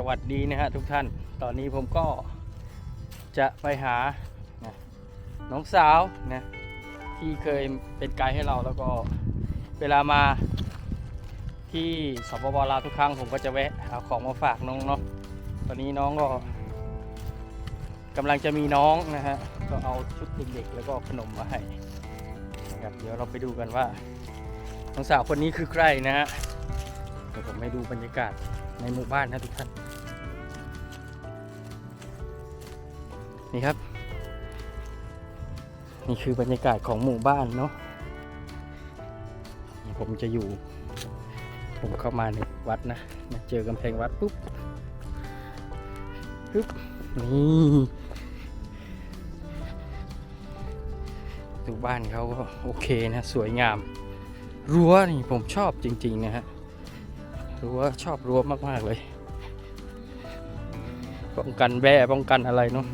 สวัสดีนะฮะทุกท่าน ตอนนี้ผมก็จะไปหานะน้องสาวนะที่เคยเป็นไกด์ให้เราแล้วก็เวลามาที่สปปลาวทุกครั้งผมก็จะแวะเอาของมาฝากน้องเนาะตอนนี้น้องก็กำลังจะมีน้องนะฮะก็เอาชุดเด็กๆแล้วก็ขนมมาให้นะครับเดี๋ยวเราไปดูกันว่าน้องสาวคนนี้คือใครนะฮะเดี๋ยวผมให้ดูบรรยากาศในหมู่บ้านนะทุกท่าน นี่ครับ นี่คือบรรยากาศของหมู่บ้านเนาะนี่ผมจะอยู่ ผมเข้ามาในวัดนะมาเจอกำแพงวัดปุ๊บปุ๊บนี่ดูบ้านเขาก็โอเคนะสวยงาม รั้วนี่ผมชอบจริง ๆ นะฮะรั้วชอบรั้วมาก ๆ เลย ป้องกันแว่ป้องกันอะไรเนาะ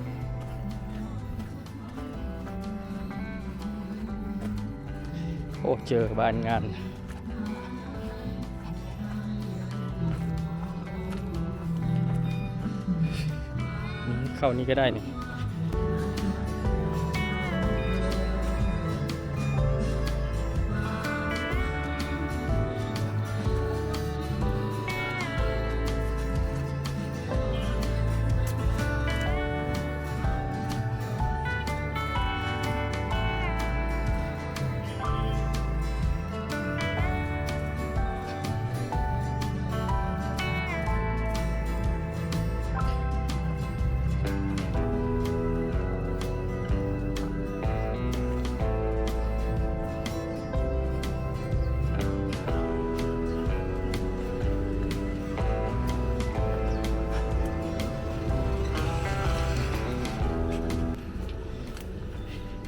โอ้ เจอบ้านงานนี่เข้านี่ก็ได้นี่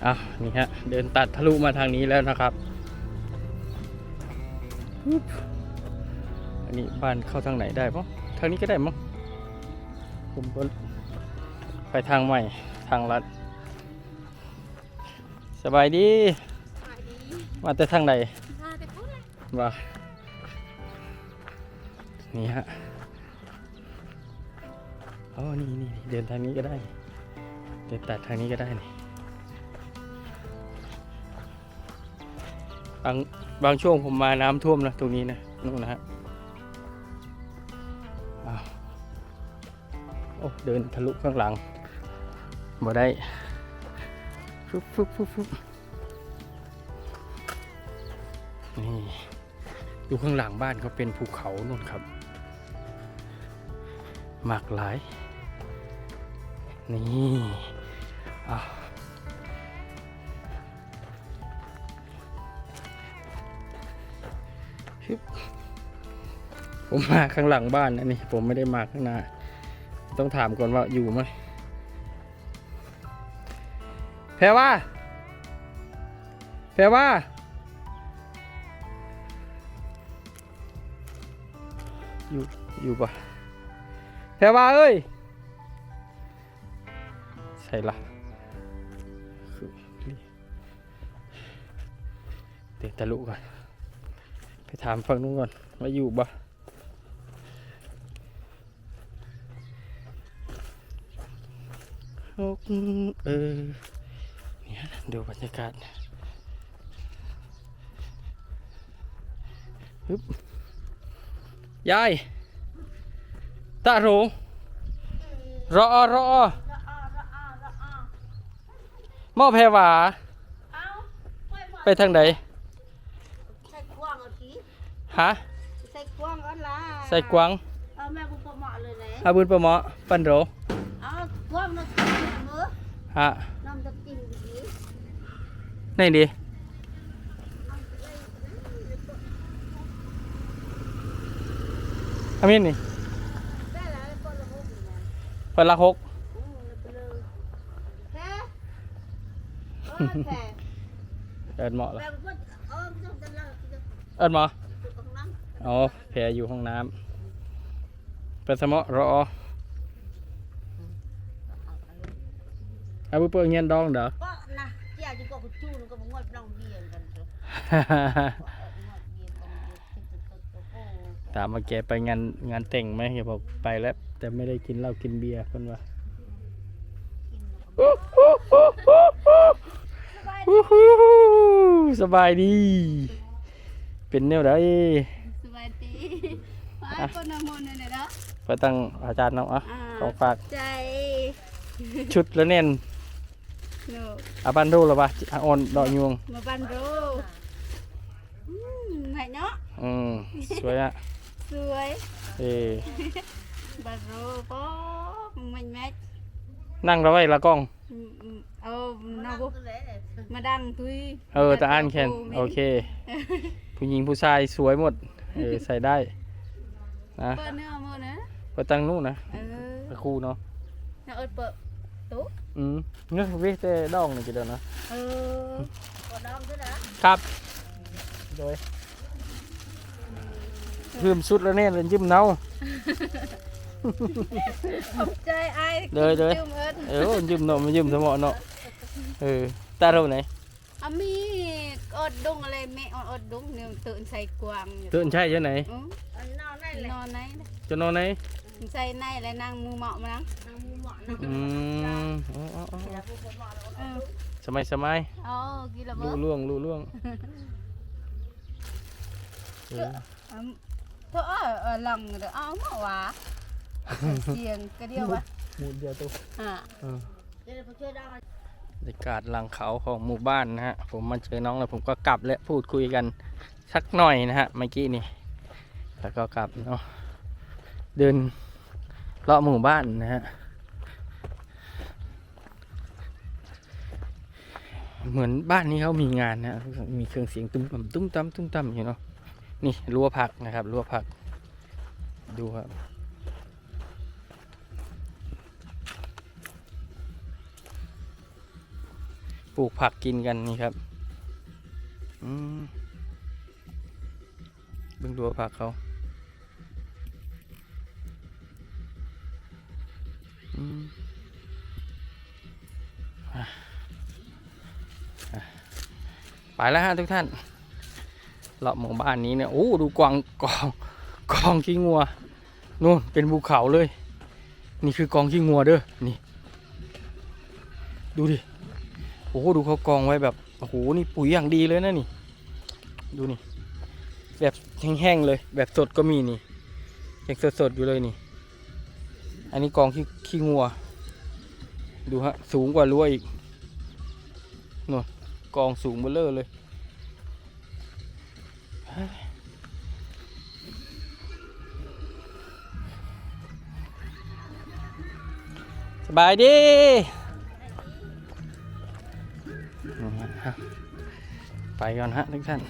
อะนี่ฮะ เดินตัดทะลุมาทางนี้แล้วนะครับปึ๊บอันนี้บ้านเข้าทางไหนได้ปะทางนี้ก็ได้มั้งผมก็ไปทางใหม่ทางลัด สบายดี มาแต่ทางไหนว่านี่ฮะอ๋อนี่นี่เดินทางนี้ก็ได้ เดินตัดทางนี้ก็ได้นี่ บางบางช่วงผมมาน้ำท่วมนะตรงนี้นะนู่นนะฮะโอ้เดินทะลุข้างหลังบ่ได้ฟึบฟึบฟึบฟึบนี่ดูข้างหลังบ้านเขาเป็นภูเขานู่นครับ หมากหลาย นี่ ผมมาข้างหลังบ้านนะนี่ผมไม่ได้มาข้างหน้า ต้องถามก่อนว่าอยู่ไหมแพรว่าแพรว่าอยู่อยู่ปะแพรว่าเอ้ยใช่ละเดี๋ยวตะลุก่อนไปถามฝั่งนู้นก่อนว่าอยู่ปะ โอ้เออเนี่ยดูบรรยากาศฮึบยายตาโรรอรอหมอแพรวาไปทางไหนใส่กวางอาทีฮะใส่กวางก็ล่ะใส่กวางเอาแม่บุปผาเลยเลยอาบุญประหมาะปันโร เอากว้างมากินมือฮะน้ำจะกินดีไหนดีอามินนี่ได้แล้วก็ละหกนะเปิดละหกอืมไปเลยแพ้เออแพ้เอินเหมาะละแม่ก็เออต้องจะเลิกจะเอินเหมาะจุดตรงนั้นอ๋อแพรอยู่ห้องน้ำเป็นสมอรอ อาบุเปิงเงียนดองเด้อก็นะเจ้าจะก็กูจูนก็มางวดน้องเบียนกันเถอะงวดเบียนกันเยอะที่สุดก็โอ้ถามว่าแกไปงานงานแต่งไหมแกบอกไปแล้ว แต่ไม่ได้กินเหล้ากินเบียร์คนว่าอู้หูสบายดี เป็นแนวไดสบายดีไปคนละมนเลยเนาะไปตั้งอาจารย์เนาะอะอ่าของฝากใจชุดแล้วเน่น หนูอาบันดูหรอปะอาออนดอกยวงมาบันโรอืมไหนเนาะอืมสวยอะสวยเออบันโรก็มันแม็กนั่งเราไว้ละกล้อง อืมอืมเอาน้องบุมาดังทุยเออตาอ่านแคนโอเค ผู้หญิงผู้ชายสวยหมดเออใส่ได้นะเปิดเนื้อมือนะไปตั้งนู่นนะเออตะครูเนาะน้าเอิดเปิดตุ๊ อืมเงี้ยวิเตดองนี่กี่เดือนนะเออกดดองด้วยนะครับโดยยืมสุดแล้วเนี่ยเลยยืมเนาขอบใจไอ้เด้อเด้อจืมเอิดเออยืมเนาะมันยืมสมอเนาะเออตาเราไหนอามีอดดุงอะไรแม่อดอดดุงเนี่ยตื่นใส่กวางอยู่ตื่นใช่เจ้าไหนอืมนอนไหนนอนไหนจะนอนไหน ใส่ในแล้วนั่งมือเหมาะมานั่งอืมอ๋ออ๋ออ๋อเออสมัยสมัยอ๋อกินและรู้บ่ล่วงรู้ล่วงเอออืมเธอเออเออลำเด้อเอามาว่าเสียงกระเดียววะหมูเดียวตัวอ่าเออบรรยากาศหลังเขาของหมู่บ้านนะฮะ ผมมาเจอน้องแล้วผมก็กลับและพูดคุยกันสักหน่อยนะฮะเมื่อกี้นี่ แล้วก็กลับเนาะเดิน เลาะหมู่บ้านนะฮะ เหมือนบ้านนี้เขามีงานนะ มีเครื่องเสียงตุ้มต่ำตุ้มต่ำตุ้มต่ำอยู่เนาะ นี่รั้วผักนะครับรั้วผัก ดูครับปลูกผักกินกันนี่ครับ อืมเบิ่งดูผักเขา ไปแล้วฮะทุกท่านเลาะหมู่บ้านนี้เนี่ย โอ้ ดูกวางกองกองขี้งัว นู่นเป็นภูเขาเลย นี่คือกองขี้งัวเด้อ นี่ ดูดิ โอ้ดูเขากองไว้แบบ โอ้โห นี่ปุ๋ยอย่างดีเลยนะนี่ ดูนี่ แบบแห้งๆเลย แบบสดก็มีนี่ยังสดๆอยู่เลยนี่ อันนี้กองขี้ขี้งัว ดูฮะ สูงกว่ารั้วอีกนู่นกองสูงเบ้อเลอเลยเฮ้ยสบายดีไปก่อนฮะทุกท่าน